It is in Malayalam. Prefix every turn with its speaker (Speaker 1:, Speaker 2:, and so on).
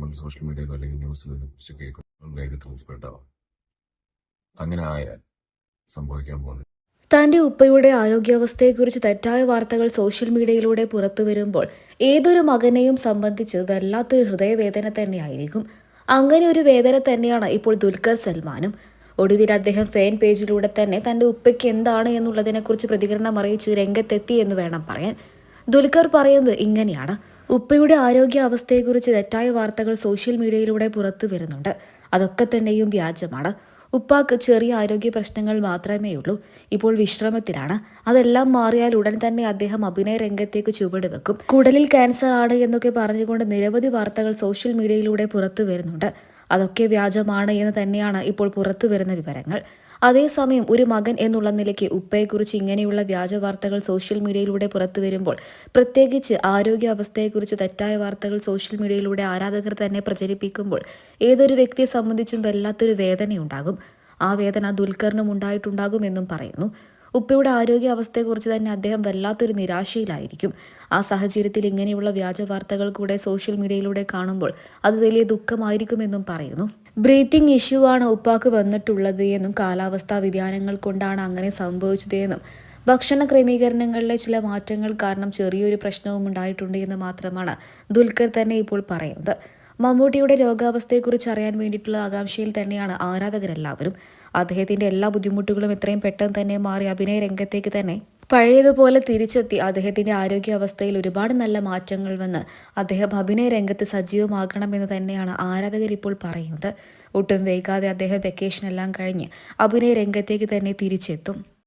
Speaker 1: നമ്മൾ സോഷ്യൽ മീഡിയയിലോ അല്ലെങ്കിൽ ന്യൂസിലോ കുറിച്ച് വേഗത്തിൽ സ്പ്രെഡ് ആവാം അങ്ങനെ ആയാൽ സംഭവിക്കാൻ പോകുന്നത്.
Speaker 2: തന്റെ ഉപ്പയുടെ ആരോഗ്യാവസ്ഥയെക്കുറിച്ച് തെറ്റായ വാർത്തകൾ സോഷ്യൽ മീഡിയയിലൂടെ പുറത്തു വരുമ്പോൾ ഏതൊരു മകനെയും സംബന്ധിച്ച് വല്ലാത്തൊരു ഹൃദയവേദന തന്നെയായിരിക്കും. അങ്ങനെ ഒരു വേദന തന്നെയാണ് ഇപ്പോൾ ദുൽഖർ സൽമാനും. ഒടുവിൽ അദ്ദേഹം ഫാൻ പേജിലൂടെ തന്നെ തന്റെ ഉപ്പയ്ക്ക് എന്താണ് എന്നുള്ളതിനെക്കുറിച്ച് പ്രതികരണം അറിയിച്ചു രംഗത്തെത്തി എന്ന് വേണം പറയാൻ. ദുൽഖർ പറയുന്നത് ഇങ്ങനെയാണ്. ഉപ്പയുടെ ആരോഗ്യ അവസ്ഥയെക്കുറിച്ച് തെറ്റായ വാർത്തകൾ സോഷ്യൽ മീഡിയയിലൂടെ പുറത്തു വരുന്നുണ്ട്. അതൊക്കെ തന്നെയും വ്യാജമാണ്. ഉപ്പാക്ക് ചെറിയ ആരോഗ്യ പ്രശ്നങ്ങൾ മാത്രമേ ഉള്ളൂ ഇപ്പോൾ വിശ്രമത്തിലാണ്. അതെല്ലാം മാറിയാൽ ഉടൻ തന്നെ അദ്ദേഹം അഭിനയ രംഗത്തേക്ക് ചുവടുവെക്കും. കുടലിൽ ക്യാൻസർ ആണ് എന്നൊക്കെ പറഞ്ഞുകൊണ്ട് നിരവധി വാർത്തകൾ സോഷ്യൽ മീഡിയയിലൂടെ പുറത്തു വരുന്നുണ്ട്. അതൊക്കെ വ്യാജമാണ് എന്ന് തന്നെയാണ് ഇപ്പോൾ പുറത്തു വരുന്ന വിവരങ്ങൾ. അതേസമയം ഒരു മകൻ എന്നുള്ള നിലയ്ക്ക് ഉപ്പയെക്കുറിച്ച് ഇങ്ങനെയുള്ള വ്യാജ വാർത്തകൾ സോഷ്യൽ മീഡിയയിലൂടെ പുറത്തു വരുമ്പോൾ പ്രത്യേകിച്ച് ആരോഗ്യാവസ്ഥയെക്കുറിച്ച് തെറ്റായ വാർത്തകൾ സോഷ്യൽ മീഡിയയിലൂടെ ആരാധകർ തന്നെ പ്രചരിപ്പിക്കുമ്പോൾ ഏതൊരു വ്യക്തിയെ സംബന്ധിച്ചും വല്ലാത്തൊരു വേദനയുണ്ടാകും. ആ വേദന ദുൽഖറിനും ഉണ്ടായിട്ടുണ്ടാകുമെന്നും പറയുന്നു. ഉപ്പയുടെ ആരോഗ്യാവസ്ഥയെക്കുറിച്ച് തന്നെ അദ്ദേഹം വല്ലാത്തൊരു നിരാശയിലായിരിക്കും. ആ സാഹചര്യത്തിൽ ഇങ്ങനെയുള്ള വ്യാജ വാർത്തകൾ കൂടെ സോഷ്യൽ മീഡിയയിലൂടെ കാണുമ്പോൾ അത് വലിയ ദുഃഖമായിരിക്കുമെന്നും പറയുന്നു. ബ്രീത്തിങ് ഇഷ്യൂ ആണ് ഉപ്പാക്ക് വന്നിട്ടുള്ളത് എന്നും കാലാവസ്ഥാ വ്യതിയാനങ്ങൾ കൊണ്ടാണ് അങ്ങനെ സംഭവിച്ചത് എന്നും ഭക്ഷണ ക്രമീകരണങ്ങളിലെ ചില മാറ്റങ്ങൾ കാരണം ചെറിയൊരു പ്രശ്നവും ഉണ്ടായിട്ടുണ്ട് എന്ന് മാത്രമാണ് ദുൽഖർ തന്നെ ഇപ്പോൾ പറയുന്നത്. മമ്മൂട്ടിയുടെ രോഗാവസ്ഥയെക്കുറിച്ച് അറിയാൻ വേണ്ടിയിട്ടുള്ള ആകാംക്ഷയിൽ തന്നെയാണ് ആരാധകരെല്ലാവരും. അദ്ദേഹത്തിന്റെ എല്ലാ ബുദ്ധിമുട്ടുകളും എത്രയും പെട്ടെന്ന് തന്നെ മാറി അഭിനയ രംഗത്തേക്ക് തന്നെ പഴയതുപോലെ തിരിച്ചെത്തി. അദ്ദേഹത്തിന്റെ ആരോഗ്യാവസ്ഥയിൽ ഒരുപാട് നല്ല മാറ്റങ്ങൾ വന്ന് അദ്ദേഹം അഭിനയ രംഗത്ത് സജീവമാകണമെന്ന് തന്നെയാണ് ആരാധകർ ഇപ്പോൾ പറയുന്നത്. ഒട്ടും വൈകാതെ അദ്ദേഹം വെക്കേഷൻ എല്ലാം കഴിഞ്ഞ് അഭിനയ രംഗത്തേക്ക് തന്നെ തിരിച്ചെത്തും.